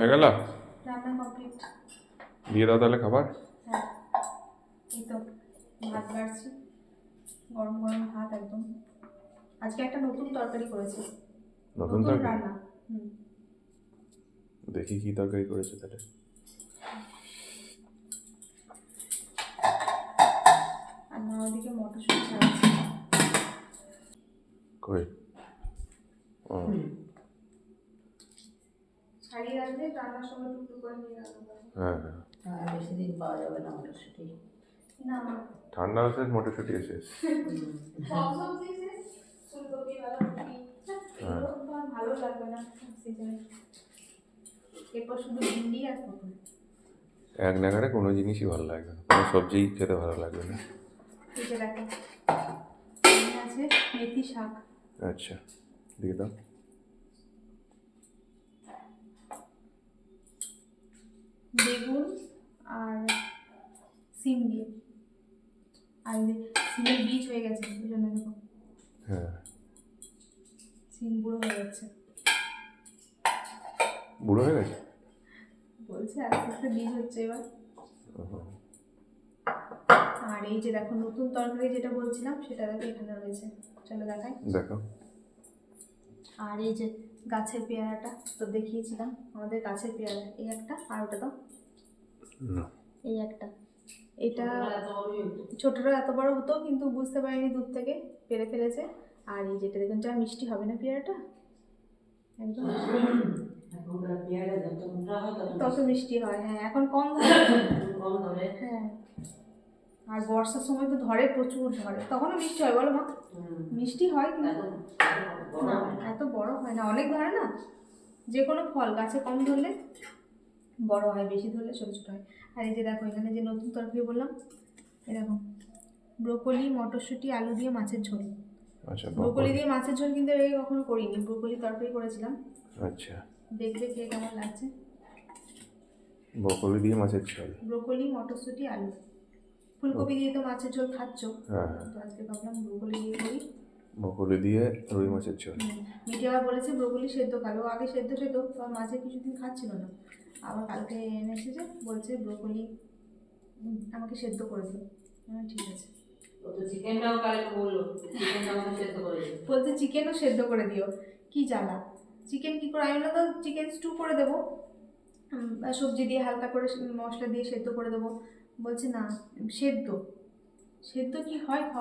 হয়ে গেল? রান্না কমপ্লিট দিয়ে দাও তাহলে খাবার। হ্যাঁ। এই তো ভাত বাড়ছি। গরম গরম ভাত একদম। আজকে একটা নতুন তরকারি করেছি। নতুন তরকারি? দেখি কি তরকারি করেছে তাহলে। ওদিকে মটরশুঁটি কই? ও। ছাড়িয়ে রাখলে রান্নার সময় টুকটুক করে নিয়ে রান্না হ্যাঁ হ্যাঁ। আর বেশি দিন পাওয়া যাবে না মটরশুঁটি? না। ঠান্ডা আছে মটরশুঁটি এসে সব সবজি যে ফুলকপি বাঁধাকপি এগুলো তো আর ভালো লাগবে না সিজনে এরপর শুধু ভিন্ডি আর পটল। এক নাগারে কোনো জিনিসই ভালো লাগবে না কোনো সবজিই খেতে ভালো লাগবে না। আছে মেথি শাক। আচ্ছা দিয়ে দাও। বেগুন আর সিম দিয়ে। আর সিমের বীজ হয়ে গেছে ওই জন্য দেখো হ্যাঁ। সিম বুড়ো হয়ে যাচ্ছে। বুড়ো হয়ে গেছে? বলছে আস্তে আস্তে বীজ হচ্ছে এবার। আর এই যে দেখো নতুন তরকারি যেটা বলছিলাম সেটা দেখো এখানে রয়েছে। চলো দেখাই। দেখো। আর এই যে গাছের পেয়ারাটা তো দেখিয়েছিলাম। আমাদের গাছের পেয়ারা এই একটা আর ওটা তো? না। এই একটা। এটা। ছোটরা এত বড় হতো কিন্তু বুঝতে পারিনি দূর থেকে পেরে ফেলেছে। আর এই যেটা দেখুন যা মিষ্টি হবে না পেয়ারাটা? একদম। হয় তত তত মিষ্টি হয় হ্যাঁ এখন কম ধরে কম ধরে। হ্যাঁ। আর বর্ষার সময় তো ধরে প্রচুর ধরে। তখনও মিষ্টি হয় বলো মা। মিষ্টি হয় কিন্তু না না। এত বড় হয় না। অনেক ধরে না যে কোনো ফল গাছে কম ধরলে বড় হয় বেশি ধরলে ছোটো ছোটো হয়। আর এই যে দেখো এখানে যে নতুন তরকারি বললাম এরকম দেখো ব্রোকলি মটরশুঁটি আলু দিয়ে মাছের ঝোল। আচ্ছা ব্রোকলি। দিয়ে মাছের ঝোল কিন্তু এর কখনো করিনি ব্রোকলি তরকারি করেছিলাম। আচ্ছা। দেখবে খেয়ে কেমন লাগছে। বকলি দিয়ে মাছের ঝোল। ব্রোকলি মটরশুঁটি আলু। ফুলকপি দিয়ে তো মাছের ঝোল খাচ্ছ। হ্যাঁ। তো আজকে ভাবলাম ব্রোকলি দিয়ে করি। বকলি দিয়ে রুই মাছের ঝোল। মিঠি আবার বলেছে ব্রোকলি সেদ্ধ খালো আগে সেদ্ধ সেদ্ধ তো মাঝে কিছুদিন খাচ্ছিল না। আবার কালকে এনে এসেছে বলছে ব্রোকলি আমাকে সেদ্ধ করে দিও। আমি ঠিক আছে। ও তো চিকেনটাও কালকে বলল চিকেনটা আমাকে সেদ্ধ করে দিও। বলছে চিকেনও সেদ্ধ করে দিও। কি জ্বালা। চিকেন কি করে? আমি তো চিকেন স্টু করে দেবো। সবজি দিয়ে হালকা করে মশলা দিয়ে সেদ্ধ করে দেবো। বলছে না সেদ্ধ। সেদ্ধ কি হয় খ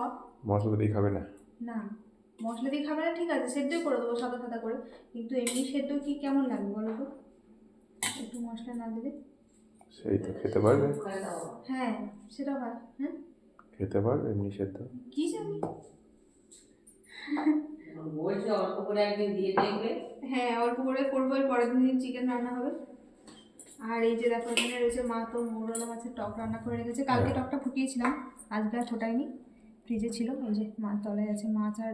মশলা দিয়ে খাবে না। না মশলা দিয়ে খাবে না ঠিক আছে সেদ্ধই করে দেবো সাদা সাদা করে। কিন্তু এমনি সেদ্ধ কি কেমন লাগবে বলো তো? একটু মশলা না দিলে? সেই তো খেতে পারবে। হ্যাঁ সেটা হয় হ্যাঁ? খেতে পারবে এমনি সেদ্ধ। কি জানি? বলছে অল্প করে একদিন দিয়ে দেখবে। হ্যাঁ অল্প করে করব পরের দিন চিকেন রান্না হবে। আর এই যে দেখো এখানে রয়েছে মা তো মোরলা মাছের টক রান্না করে রেখেছে। কালকে টকটা ফুটিয়েছিলাম আজকে আর ফোটাইনি ফ্রিজে ছিল এই যে মা তলায় আছে মাছ আর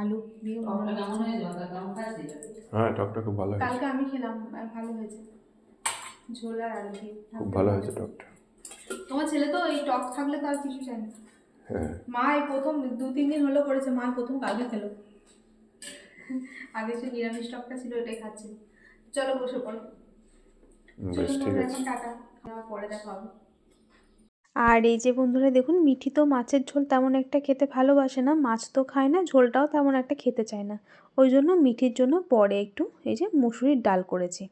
আলু দিয়ে খাচ্ছি হ্যাঁ টকটা খুব ভালো কালকে আমি খেলাম আর ভালো হয়েছে। ঝোল আর আলু দিয়ে খুব ভালো হয়েছে টকটা। তোমার ছেলে তো এই টক থাকলে তো আর কিছু চাই না। হ্যাঁ। মা এই প্রথম দু তিন দিন হলো করেছে মা প্রথম কালকে খেলো। আগে যে নিরামিষ টকটা ছিল এটাই খাচ্ছিল চলো বসে পড়ো। বেশ ঠিক আছে। এখন টাটা খাওয়া পরে দেখা হবে। আর এই যে বন্ধুরা দেখুন মিঠি তো মাছের ঝোল তেমন একটা খেতে ভালোবাসে না মাছ তো খায় না ঝোলটাও তেমন একটা খেতে চায় না। ওই জন্য মিঠির জন্য পরে একটু এই যে মুসুরির ডাল করেছি।